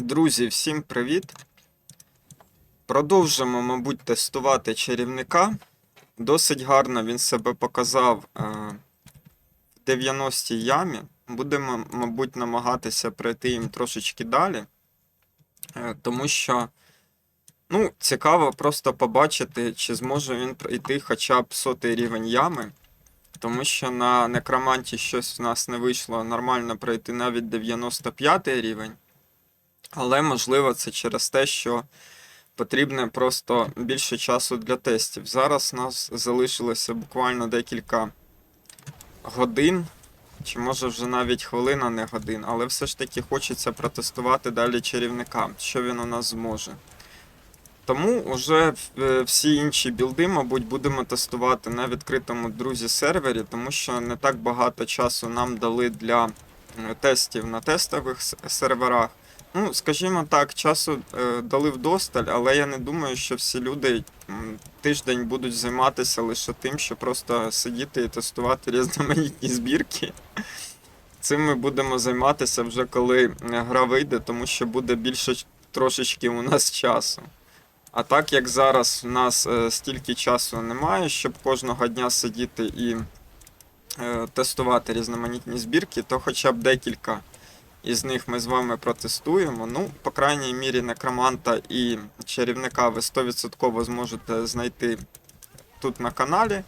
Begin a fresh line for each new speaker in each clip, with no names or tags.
Друзі, всім привіт! Продовжимо, мабуть, тестувати чарівника. Досить гарно він себе показав е, в 90-й ямі. Будемо, мабуть, намагатися пройти їм трошечки далі. Е, тому що ну, цікаво просто побачити, чи зможе він пройти хоча б сотий рівень ями. Тому що на некроманті щось в нас не вийшло нормально пройти навіть 95 рівень. Але можливо це через те, що потрібно просто більше часу для тестів. Зараз у нас залишилося буквально декілька годин, чи може вже навіть хвилина, не годин, але все ж таки хочеться протестувати далі чарівника, що він у нас зможе. Тому вже е, всі інші білди, мабуть, будемо тестувати на відкритому друзі сервері, тому що не так багато часу нам дали для е, тестів на тестових серверах. Ну, скажімо так, часу е, дали вдосталь, але я не думаю, що всі люди тиждень будуть займатися лише тим, що просто сидіти і тестувати різноманітні збірки. Цим ми будемо займатися вже коли е, гра вийде, тому що буде більше трошечки у нас часу. А так як зараз у нас е, стільки часу немає, щоб кожного дня сидіти і тестувати різноманітні збірки, то хоча б декілька із них ми з вами протестуємо. Ну, по крайній мірі, некроманта і чарівника ви 100% зможете знайти тут на каналі.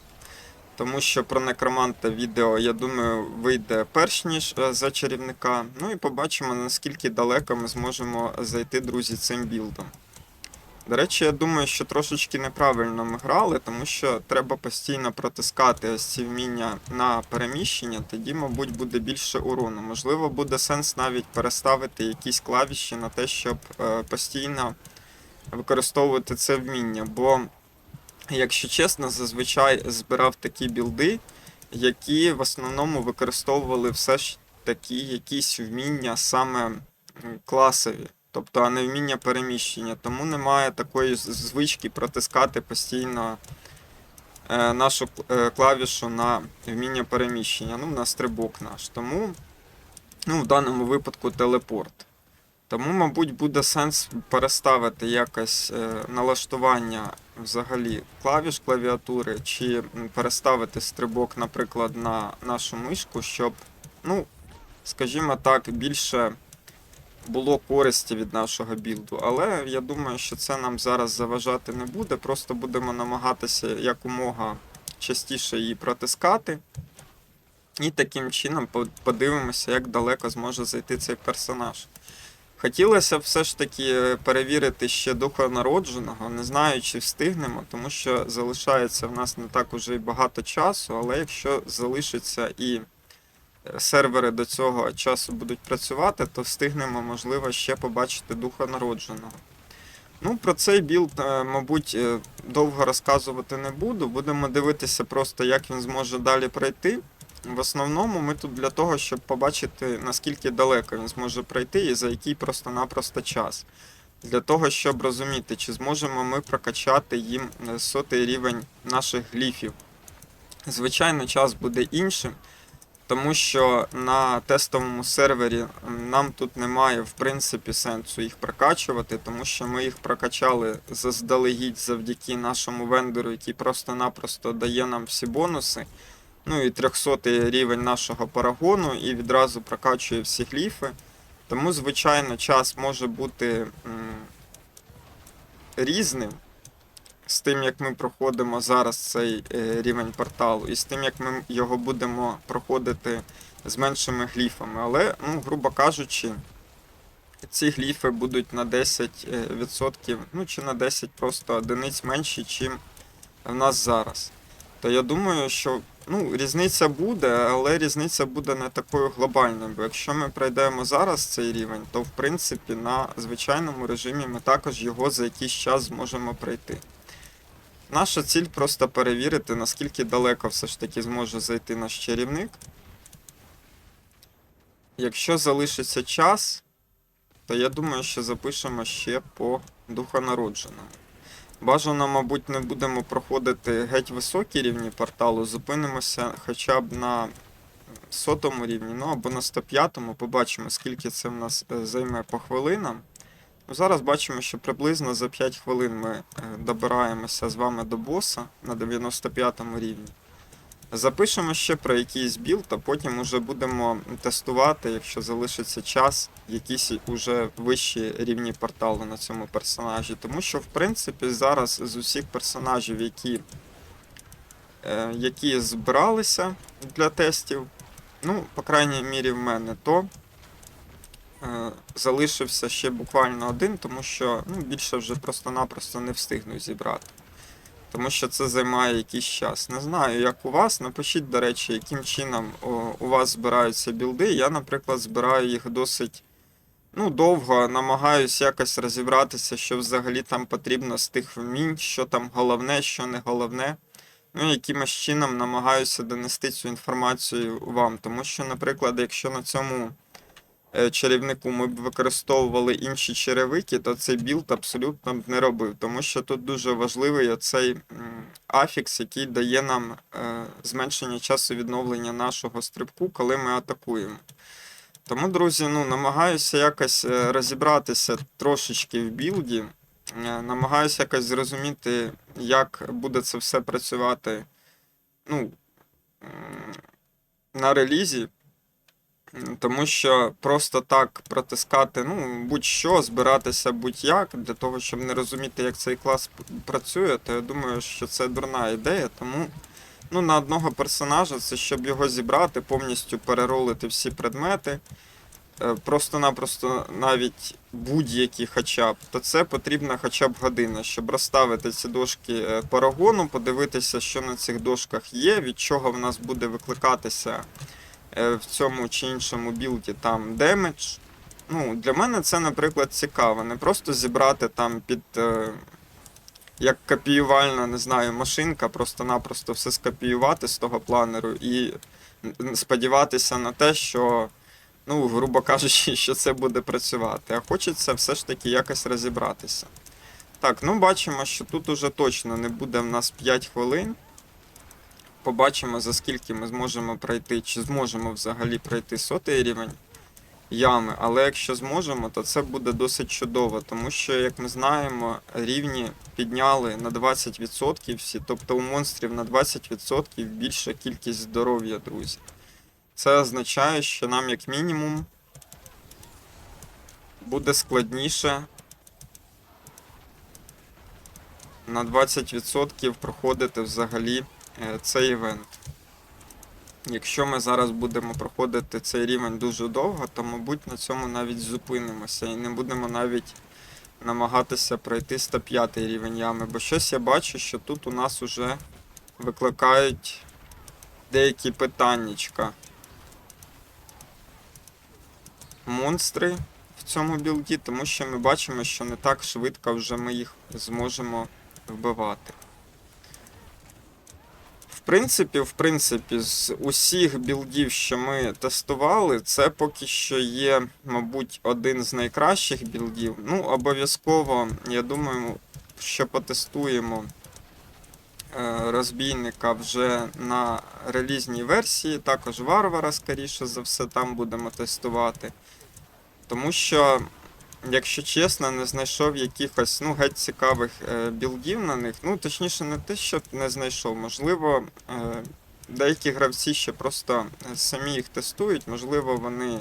Тому що про некроманта відео, я думаю, вийде перш ніж е, за чарівника. Ну і побачимо, наскільки далеко ми зможемо зайти, друзі, цим білдом. До речі, я думаю, що трошечки неправильно ми грали, тому що треба постійно протискати ось ці вміння на переміщення, тоді, мабуть, буде більше урону. Можливо, буде сенс навіть переставити якісь клавіші на те, щоб е, постійно використовувати це вміння. Бо, якщо чесно, зазвичай збирав такі білди, які в основному використовували все ж таки якісь вміння саме класові. Тобто, а не вміння переміщення. Тому немає такої звички протискати постійно е, нашу е, клавішу на вміння переміщення. Ну, на стрибок наш. Тому, ну, в даному випадку телепорт. Тому, мабуть, буде сенс переставити якось е, налаштування взагалі клавіш клавіатури, чи переставити стрибок, наприклад, на нашу мишку, щоб, ну, скажімо так, більше було користі від нашого білду. Але я думаю, що це нам зараз заважати не буде. Просто будемо намагатися якомога частіше її протискати. І таким чином подивимося, як далеко зможе зайти цей персонаж. Хотілося б все ж таки перевірити ще духа народженого, не знаю, чи встигнемо, тому що залишається в нас не так уже й багато часу, але якщо залишиться і сервери до цього часу будуть працювати, то встигнемо, можливо, ще побачити духа народженого. Ну, про цей білд, е, мабуть, е, довго розказувати не буду. Будемо дивитися просто, як він зможе далі пройти. В основному ми тут для того, щоб побачити, наскільки далеко він зможе пройти і за який просто-напросто час. Для того, щоб розуміти, чи зможемо ми прокачати їм е, сотий рівень наших гліфів. Звичайно, час буде іншим, тому що на тестовому сервері нам тут немає в принципі сенсу їх прокачувати, тому що ми їх прокачали заздалегідь завдяки нашому вендору, який просто-напросто дає нам всі бонуси. Ну і 300 рівень нашого парагону і відразу прокачує всі гліфи. Тому, звичайно, час може бути м, різним з тим, як ми проходимо зараз цей е, рівень порталу, і з тим, як ми його будемо проходити з меншими гліфами. Але, ну, грубо кажучи, ці гліфи будуть на 10%, ну чи на 10 просто одиниць менші, чим в нас зараз. То я думаю, що ну, різниця буде, але різниця буде не такою глобальною. Бо якщо ми пройдемо зараз цей рівень, то в принципі на звичайному режимі ми також його за якийсь час зможемо пройти. Наша ціль просто перевірити, наскільки далеко все ж таки зможе зайти наш чарівник. Якщо залишиться час, то я думаю, що запишемо ще по духонародженому. Бажано, мабуть, не будемо проходити геть високі рівні порталу, зупинимося хоча б на сотому рівні, ну або на 105-му, побачимо, скільки це в нас е, займе по хвилинам. Зараз бачимо, що приблизно за 5 хвилин ми е, добираємося з вами до боса на 95 рівні. Запишемо ще про якийсь білд, а потім уже будемо тестувати, якщо залишиться час, якісь уже вищі рівні порталу на цьому персонажі. Тому що, в принципі, зараз з усіх персонажів, які, е, які збиралися для тестів, ну, по крайній мірі, в мене, то залишився ще буквально один, тому що ну, більше вже просто-напросто не встигну зібрати. Тому що це займає якийсь час. Не знаю, як у вас. Напишіть, до речі, яким чином у вас збираються білди. Я, наприклад, збираю їх досить ну, довго, намагаюся якось розібратися, що взагалі там потрібно з тих вмінь, що там головне, що не головне. Ну, якимось чином намагаюся донести цю інформацію вам. Тому що, наприклад, якщо на цьому е, чарівнику ми б використовували інші черевики, то цей білд абсолютно б не робив. Тому що тут дуже важливий оцей афікс, який дає нам е, зменшення часу відновлення нашого стрибку, коли ми атакуємо. Тому, друзі, ну, намагаюся якось е, розібратися трошечки в білді. Е, Намагаюся якось зрозуміти, як буде це все працювати ну, на релізі. Тому що просто так протискати, ну, будь-що, збиратися будь-як, для того, щоб не розуміти, як цей клас працює, то я думаю, що це дурна ідея. Тому ну, на одного персонажа це щоб його зібрати, повністю переролити всі предмети. е, Просто-напросто навіть будь-які хоча б, то це потрібна хоча б година, щоб розставити ці дошки е, парагону, подивитися, що на цих дошках є, від чого в нас буде викликатися в цьому чи іншому білді там демедж. Ну, для мене це, наприклад, цікаво. Не просто зібрати там під е, як копіювальна, не знаю, машинка, просто-напросто все скопіювати з того планеру і сподіватися на те, що, ну, грубо кажучи, що це буде працювати. А хочеться все ж таки якось розібратися. Так, ну бачимо, що тут уже точно не буде в нас 5 хвилин. Побачимо, за скільки ми зможемо пройти, чи зможемо взагалі пройти сотий рівень ями. Але якщо зможемо, то це буде досить чудово, тому що, як ми знаємо, рівні підняли на 20% всі, тобто у монстрів на 20% більша кількість здоров'я, друзі. Це означає, що нам, як мінімум, буде складніше на 20% проходити взагалі цей івент. Якщо ми зараз будемо проходити цей рівень дуже довго, то, мабуть, на цьому навіть зупинимося і не будемо навіть намагатися пройти 105 рівень ями. Бо щось я бачу, що тут у нас уже викликають деякі питаннячка. Монстри в цьому білді, тому що ми бачимо, що не так швидко вже ми їх зможемо вбивати. В принципі, в принципі, з усіх білдів, що ми тестували, це поки що є, мабуть, один з найкращих білдів. Ну, обов'язково, я думаю, що потестуємо е, розбійника вже на релізній версії, також варвара, скоріше за все, там будемо тестувати. Тому що, якщо чесно, не знайшов якихось ну, геть цікавих е, білдів на них. Ну, точніше, не те, що не знайшов. Можливо, е, деякі гравці ще просто е, самі їх тестують, можливо, вони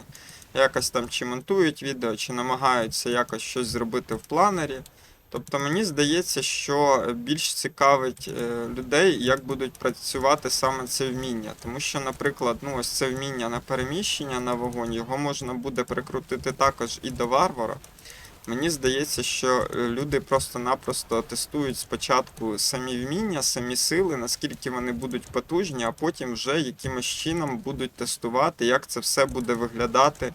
якось там чи монтують відео, чи намагаються якось щось зробити в планері. Тобто мені здається, що більш цікавить е, людей, як будуть працювати саме це вміння. Тому що, наприклад, ну ось це вміння на переміщення на вогонь, його можна буде прикрутити також і до варвара. Мені здається, що е, люди просто-напросто тестують спочатку самі вміння, самі сили, наскільки вони будуть потужні, а потім вже якимось чином будуть тестувати, як це все буде виглядати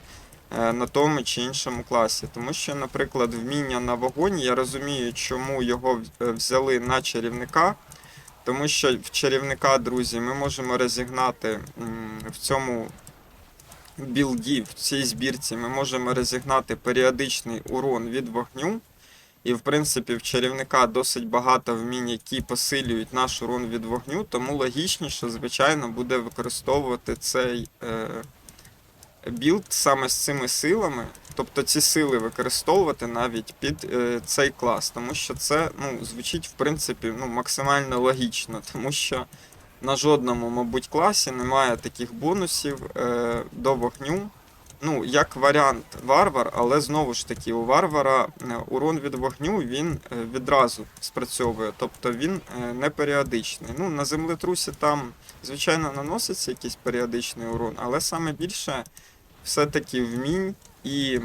на тому чи іншому класі. Тому що, наприклад, вміння на вогонь, я розумію, чому його е, взяли на чарівника. Тому що в чарівника, друзі, ми можемо розігнати в цьому білді, в цій збірці, ми можемо розігнати періодичний урон від вогню. І, в принципі, в чарівника досить багато вмінь, які посилюють наш урон від вогню, тому логічніше, звичайно, буде використовувати цей е, білд саме з цими силами. тобто ці сили використовувати навіть під е, цей клас, тому що це ну, звучить в принципі ну, максимально логічно, тому що на жодному, мабуть, класі немає таких бонусів е, до вогню. Ну, як варіант варвар, але знову ж таки, у варвара е, урон від вогню він е, відразу спрацьовує, тобто він е, не періодичний. Ну, на землетрусі там, звичайно, наноситься якийсь періодичний урон, але саме більше все-таки вмінь і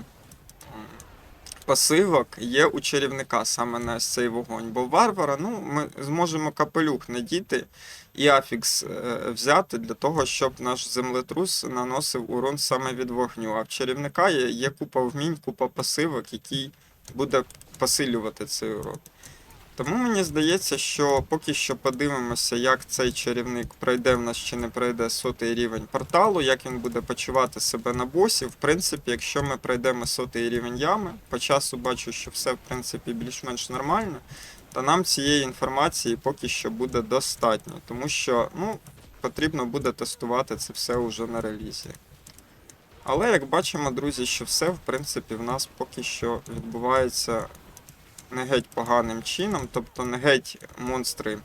пасивок є у чарівника саме на цей вогонь. Бо варвара, ну, ми зможемо капелюх надіти і афікс е, взяти для того, щоб наш землетрус наносив урон саме від вогню. А в чарівника є, є купа вмінь, купа пасивок, який буде посилювати цей урон. Тому мені здається, що поки що подивимося, як цей чарівник пройде в нас чи не пройде сотий рівень порталу, як він буде почувати себе на босі. В принципі, якщо ми пройдемо сотий рівень ями, по часу бачу, що все в принципі більш-менш нормально, то нам цієї інформації поки що буде достатньо, тому що ну, потрібно буде тестувати це все уже на релізі. Але як бачимо, друзі, що все в принципі в нас поки що відбувається не геть поганим чином, тобто не геть монстри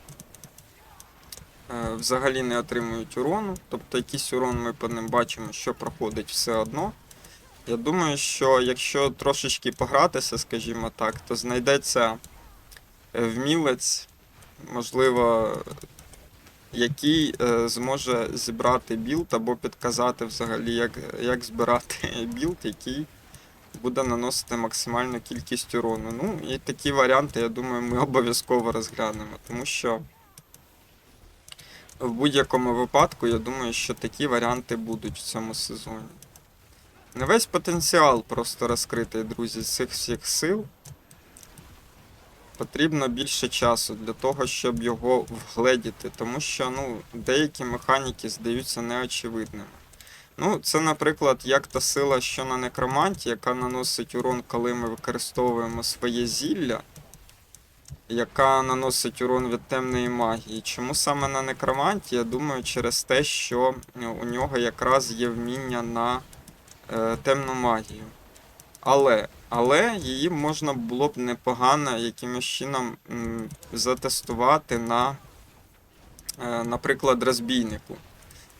е, взагалі не отримують урону, тобто якийсь урон ми по ним бачимо, що проходить все одно. Я думаю, що якщо трошечки погратися, скажімо так, то знайдеться е, вмілець, можливо, який е, зможе зібрати білд або підказати взагалі, як, як збирати білд, який буде наносити максимальну кількість урону. Ну, і такі варіанти, я думаю, ми обов'язково розглянемо, тому що в будь-якому випадку, я думаю, що такі варіанти будуть в цьому сезоні. Не весь потенціал просто розкритий, друзі, з цих всіх сил. Потрібно більше часу для того, щоб його вгледіти, тому що ну, деякі механіки здаються неочевидними. Ну, це, наприклад, як та сила, що на некроманті, яка наносить урон, коли ми використовуємо своє зілля, яка наносить урон від темної магії. Чому саме на некроманті? Я думаю, через те, що ну, у нього якраз є вміння на е, темну магію. Але, але її можна було б непогано якимось чином затестувати на, е, наприклад, розбійнику.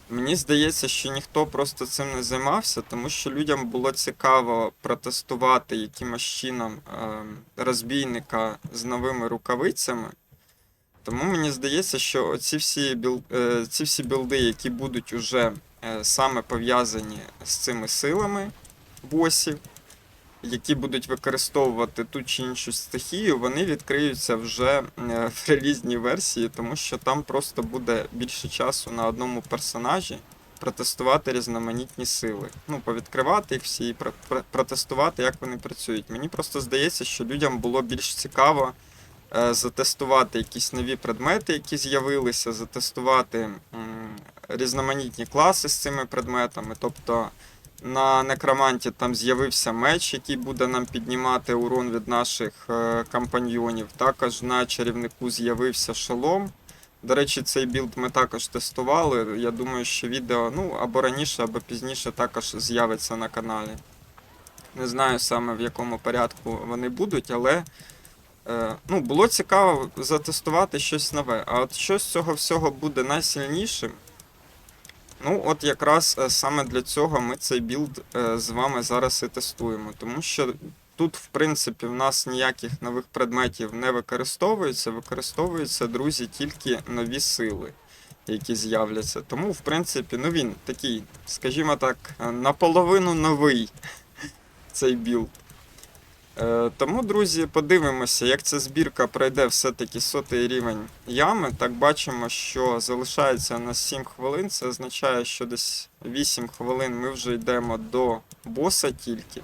Мені здається, що ніхто просто цим не займався, тому що людям було цікаво протестувати якимось чином е, розбійника з новими рукавицями. Тому мені здається, що оці всі біл... е, ці всі білди, які будуть уже е, саме пов'язані з цими силами босів, які будуть використовувати ту чи іншу стихію, вони відкриються вже е, в релізній версії, тому що там просто буде більше часу на одному персонажі протестувати різноманітні сили. Ну, повідкривати їх всі і про- про- протестувати, як вони працюють. Мені просто здається, що людям було більш цікаво е, затестувати якісь нові предмети, які з'явилися, затестувати різноманітні класи з цими предметами. Тобто на некроманті там з'явився меч, який буде нам піднімати урон від наших е, компаньйонів. Також на чарівнику з'явився шолом. До речі, цей білд ми також тестували. Я думаю, що відео ну або раніше, або пізніше також з'явиться на каналі. Не знаю саме в якому порядку вони будуть, але е, ну, було цікаво затестувати щось нове. А от що з цього всього буде найсильнішим? Ну, от якраз е, саме для цього ми цей білд е, з вами зараз і тестуємо. Тому що тут, в принципі, в нас ніяких нових предметів не використовується. Використовуються, друзі, тільки нові сили, які з'являться. Тому, в принципі, ну він такий, скажімо так, е, наполовину новий цей білд. Е, Тому, друзі, подивимося, як ця збірка пройде все-таки сотий рівень ями. Так бачимо, що залишається у нас 7 хвилин. Це означає, що десь 8 хвилин ми вже йдемо до боса тільки.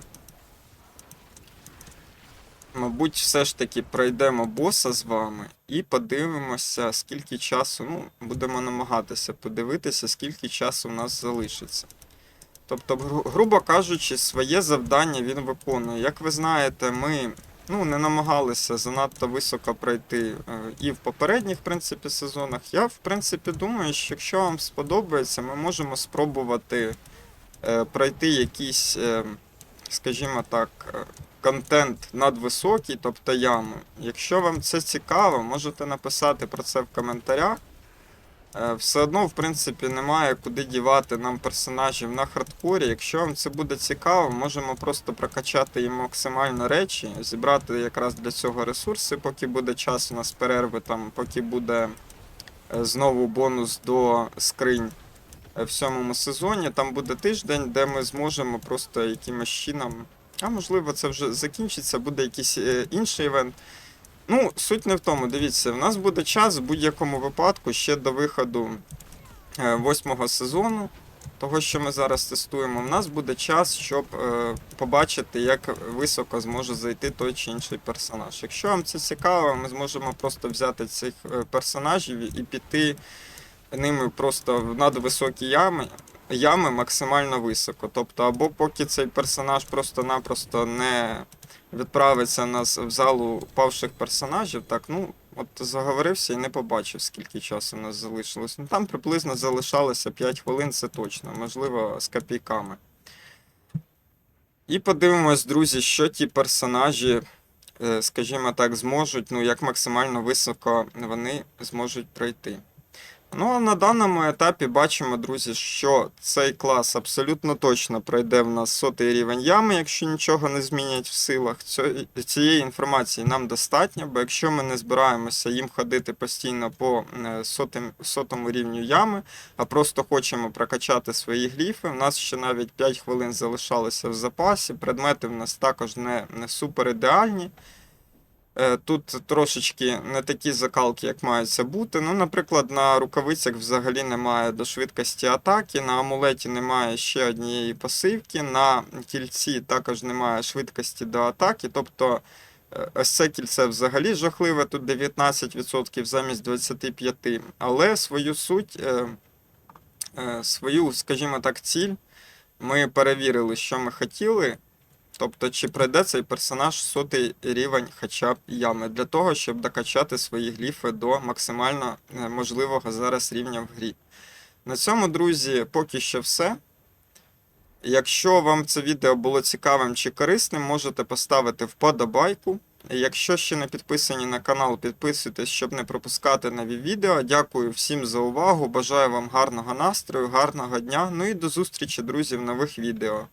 Мабуть, все ж таки пройдемо боса з вами і подивимося, скільки часу. Ну, будемо намагатися подивитися, скільки часу у нас залишиться. Тобто, гру- грубо кажучи, своє завдання він виконує. Як ви знаєте, ми ну, не намагалися занадто високо пройти е, і в попередніх в принципі, сезонах. Я, в принципі, думаю, що якщо вам сподобається, ми можемо спробувати е, пройти якісь е, скажімо так, контент надвисокий, тобто ями. Якщо вам це цікаво, можете написати про це в коментарях. Е, Все одно, в принципі, немає куди дівати нам персонажів на хардкорі. Якщо вам це буде цікаво, можемо просто прокачати їм максимально речі, зібрати якраз для цього ресурси, поки буде час у нас перерви, там, поки буде е, знову бонус до скринь е, в сьомому сезоні. Там буде тиждень, де ми зможемо просто якимось чином. А можливо, це вже закінчиться, буде якийсь інший івент. Ну, суть не в тому, дивіться, в нас буде час в будь-якому випадку ще до виходу е, восьмого сезону, того, що ми зараз тестуємо, в нас буде час, щоб е, побачити, як високо зможе зайти той чи інший персонаж. Якщо вам це цікаво, ми зможемо просто взяти цих е, персонажів і піти ними просто в надвисокі ями. Ями максимально високо. Тобто, або поки цей персонаж просто-напросто не відправиться нас в залу павших персонажів, так, ну, от заговорився і не побачив, скільки часу у нас залишилось. Ну, там приблизно залишалося 5 хвилин, це точно, можливо, з копійками. І подивимось, друзі, що ті персонажі, е, скажімо так, зможуть, ну, як максимально високо вони зможуть пройти. Ну, а на даному етапі бачимо, друзі, що цей клас абсолютно точно пройде в нас сотий рівень ями, якщо нічого не змінять в силах. Цієї інформації нам достатньо, бо якщо ми не збираємося їм ходити постійно по е, сотим, сотому рівню ями, а просто хочемо прокачати свої гліфи, у нас ще навіть 5 хвилин залишалося в запасі, предмети в нас також не, не супер ідеальні. Е, Тут трошечки не такі закалки, як маються бути. Ну, наприклад, на рукавицях взагалі немає до швидкості атаки, на амулеті немає ще однієї пасивки, на кільці також немає швидкості до атаки. Тобто е, це кільце взагалі жахливе, тут 19% замість 25%. Але свою суть, е, свою, скажімо так, ціль ми перевірили, що ми хотіли. Тобто, чи пройде цей персонаж сотий рівень хоча б ями, для того, щоб докачати свої гліфи до максимально е, можливого зараз рівня в грі. На цьому, друзі, поки що все. Якщо вам це відео було цікавим чи корисним, можете поставити вподобайку. Якщо ще не підписані на канал, підписуйтесь, щоб не пропускати нові відео. Дякую всім за увагу. Бажаю вам гарного настрою, гарного дня. Ну і до зустрічі, друзі, в нових відео.